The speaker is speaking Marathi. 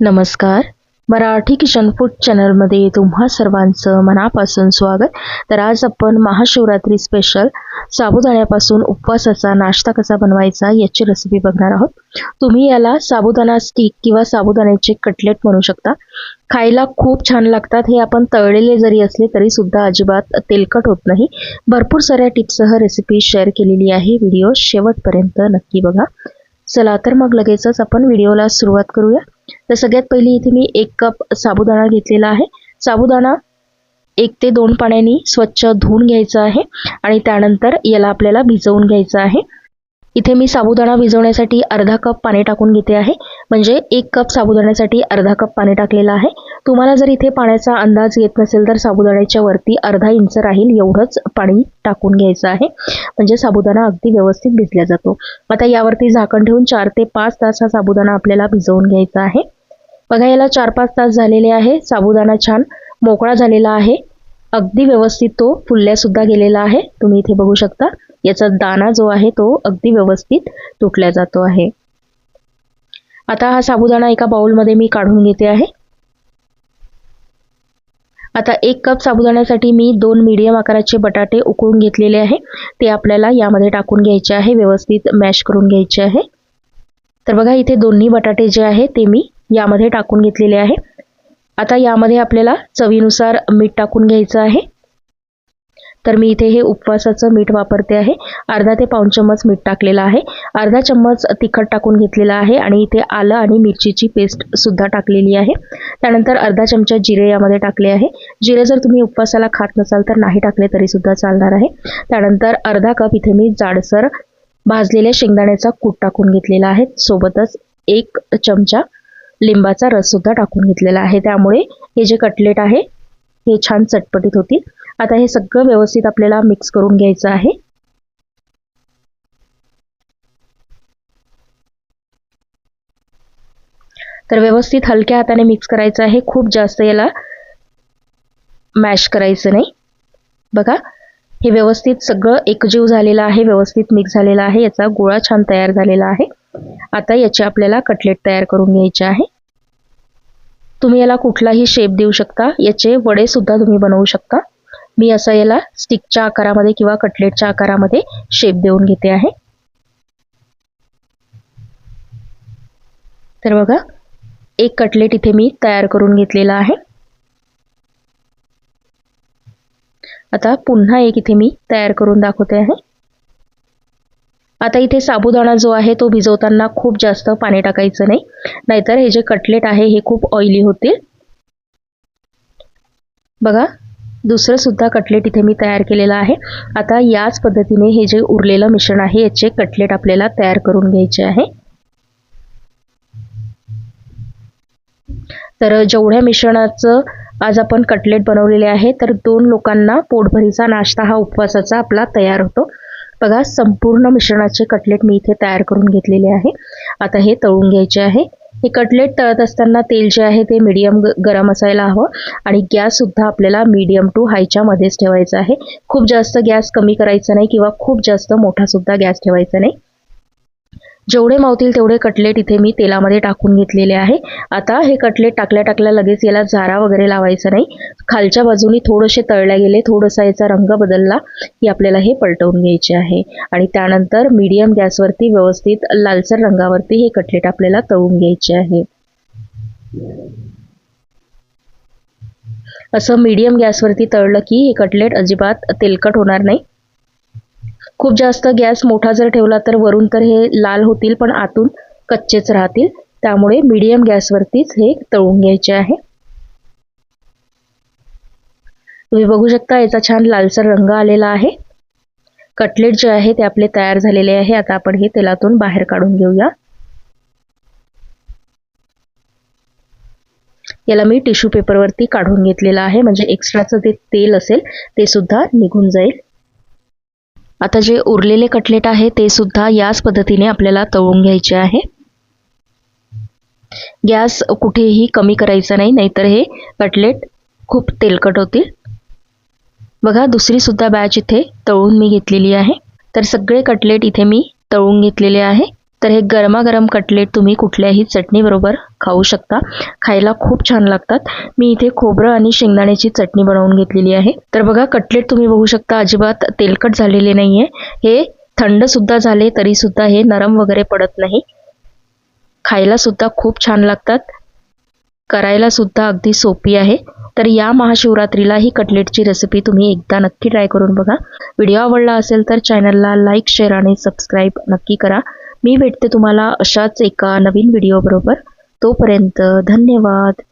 नमस्कार. मराठी किचन फूड चॅनलमध्ये तुम्हा सर्वांचं मनापासून स्वागत. तर आज आपण महाशिवरात्री स्पेशल साबुदाण्यापासून उपवासाचा नाश्ता कसा बनवायचा याची रेसिपी बघणार आहोत. तुम्ही याला साबुदाणा स्टिक किंवा साबुदाण्याचे कटलेट म्हणू शकता. खायला खूप छान लागतात हे आपण तळलेले जरी असले तरी सुद्धा अजिबात तेलकट होत नाही. भरपूर साऱ्या टिप्ससह रेसिपी शेअर केलेली आहे व्हिडिओ शेवटपर्यंत नक्की बघा. चला तर मग लगेचच आपण व्हिडिओला सुरुवात करूया. तर सगळ्यात पहिली इथे मी एक कप साबुदाणा घेतलेला आहे. साबुदाणा एक ते दोन पाण्याने स्वच्छ धुवून घ्यायचं आहे आणि त्यानंतर याला आपल्याला भिजवून घ्यायचं आहे. इथे मी साबुदाणा भिजवण्यासाठी अर्धा कप पाणी टाकून घेते आहे. म्हणजे एक कप साबुदाण्यासाठी अर्धा कप पाणी टाकलेलं आहे. तुम्हाला जर इथे पाण्याचा अंदाज येत नसेल तर साबुदाण्याच्या वरती अर्धा इंच राहील एवढंच पाणी टाकून घ्यायचं आहे. म्हणजे साबुदाणा अगदी व्यवस्थित भिजला जातो. आता यावरती झाकण ठेवून चार ते पाच तास हा साबुदाणा आपल्याला भिजवून घ्यायचा आहे. बघा याला चार पाच तास झालेले आहे. साबुदाणा छान मोकळा झालेला आहे. अगदी व्यवस्थित तो फुलल्यासुद्धा गेलेला आहे. तुम्ही इथे बघू शकता. याचा दाना जो आहे तो अगदी व्यवस्थित तुटल्या जातो आहे. आता हा साबुदाणा एका बाउलमध्ये मी काढून घेते आहे. आता एक कप साबुदाण्यासाठी मी दोन मीडियम आकाराचे बटाटे उकळून घेतलेले आहे. ते आपल्याला यामध्ये टाकून घ्यायचे आहे. व्यवस्थित मॅश करून घ्यायचे आहे. तर बघा इथे दोन्ही बटाटे जे आहे ते मी यामध्ये टाकून घेतलेले आहे. आता यामध्ये आपल्याला चवीनुसार मीठ टाकून घ्यायचं आहे. तर मी इथे हे उपवासाचं मीठ वापरते आहे. अर्धा ते पाऊन चम्मच मीठ टाकलेलं आहे. अर्धा चम्मच तिखट टाकून घेतलेला आहे आणि इथे आलं आणि मिरचीची पेस्ट सुद्धा टाकलेली आहे. त्यानंतर अर्धा चमचा जिरे यामध्ये टाकले आहे. जिरे जर तुम्ही उपवासाला खात नसाल तर नाही टाकले तरी सुद्धा चालणार आहे. त्यानंतर अर्धा कप इथे मी जाडसर भाजलेल्या शेंगदाण्याचा कूट टाकून घेतलेला आहे. सोबतच एक चमचा लिंबाचा रस सुद्धा टाकून घेतलेला आहे. त्यामुळे हे जे कटलेट आहे हे छान चटपटीत होतील. आता हे सगळं व्यवस्थित आपल्याला मिक्स करून घ्यायचं आहे. तर व्यवस्थित हलक्या हाताने मिक्स करायचं आहे. खूप जास्त याला मॅश करायचं नाही. बघा हे व्यवस्थित सगळं एकजीव झालेलं आहे व्यवस्थित मिक्स झालेला आहे. याचा गोळा छान तयार झालेला आहे. आता याचे आपल्याला कटलेट तयार करून घ्यायचे आहे. तुम्ही याला कुठलाही शेप देऊ शकता. याचे वडे सुद्धा तुम्ही बनवू शकता. मी असं याला स्टिकच्या आकारामध्ये किंवा कटलेटच्या आकारामध्ये शेप देऊन घेते आहे. तर बघा एक कटलेट इथे मी तयार करून घेतलेला आहे. आता पुन्हा एक इथे मी तयार करून दाखवते आहे. आता इथे साबुदाणा जो आहे तो भिजवताना खूप जास्त पाणी टाकायचं नाही. नाहीतर हे जे कटलेट आहे हे खूप ऑइली होतील. बघा दुसरं सुद्धा कटलेट इथे मी तयार केलेलं आहे. आता याच पद्धतीने हे जे उरलेलं मिश्रण आहे याचे कटलेट आपल्याला तयार करून घ्यायचे आहे. तर जेवढ्या मिश्रणाचं आज आपण कटलेट बनवलेले आहे तर दोन लोकांना पोटभरीचा नाश्ता हा उपवासाचा आपला तयार होतो. बघा संपूर्ण मिश्रणाचे कटलेट मी इथे तयार करून घेतलेले आहे. आता हे तळून घ्यायचे आहे. हे कटलेट तळत असताना तेल जे आहे ते मीडियम गरम असायला हवं आणि गॅससुद्धा आपल्याला मीडियम टू हायच्या मध्येच ठेवायचा आहे. खूप जास्त गॅस कमी करायचा नाही किंवा खूप जास्त मोठासुद्धा गॅस ठेवायचा नाही. जेवढे मावतील तेवढे कटलेट इथे मी तेलामध्ये टाकून घेतलेले आहे. आता हे कटलेट टाकल्या टाकल्या लगेच याला झारा वगैरे लावायचा नाही. खालच्या बाजूनी थोडेसे तळल्या गेले थोडासा याचा रंग बदलला की आपल्याला हे पलटवून घ्यायचे आहे. आणि त्यानंतर मीडियम गॅसवरती व्यवस्थित लालसर रंगावरती हे कटलेट आपल्याला तळून घ्यायचे आहे. असं मीडियम गॅसवरती तळलं की हे कटलेट अजिबात तेलकट होणार नाही. खूप जास्त गॅस मोठा जर ठेवला तर वरून तर हे लाल होतील पण आतून कच्चेच राहतील. त्यामुळे मीडियम गॅसवरतीच हे तळून घ्यायचे आहे. तुम्ही बघू शकता याचा छान लालसर रंग आलेला आहे. कटलेट जे आहे ते आपले तयार झालेले आहे. आता आपण हे तेलातून बाहेर काढून घेऊया. याला मी टिश्यू पेपरवरती काढून घेतलेलं आहे. म्हणजे एक्स्ट्राचं जे तेल असेल ते सुद्धा निघून जाईल. आता जे उरलेले कटलेट आहे ते सुद्धा याच पद्धतीने आपल्याला तळून घ्यायचे आहे. गॅस कुठेही कमी करायचा नाही नाहीतर हे कटलेट खूप तेलकट होतील. बघा दुसरी सुद्धा बॅच इथे तळून मी घेतलेली आहे. तर सगळे कटलेट इथे मी तळून घेतलेले आहे. तर हे गरमागरम कटलेट तुम्ही कुठल्याही चटणीबरोबर खाऊ शकता. खायला खूप छान लागतात. मी इथे खोबरं आणि शेंगदाण्याची चटणी बनवून घेतलेली आहे. तर बघा कटलेट तुम्ही बघू शकता. अजिबात तेलकट झालेले नाहीये. हे थंड सुद्धा झाले तरी सुद्धा हे नरम वगैरे पडत नाही. खायला सुद्धा खूप छान लागतात. करायला सुद्धा अगदी सोपी आहे. तर या महाशिवरात्रीला ही कटलेटची रेसिपी तुम्ही एकदा नक्की ट्राय करून बघा. व्हिडिओ आवडला असेल तर चॅनलला लाईक शेअर आणि सबस्क्राईब नक्की करा. मी भेटते तुम्हाला अशाच एका नवीन व्हिडिओबरोबर तोपर्यंत धन्यवाद.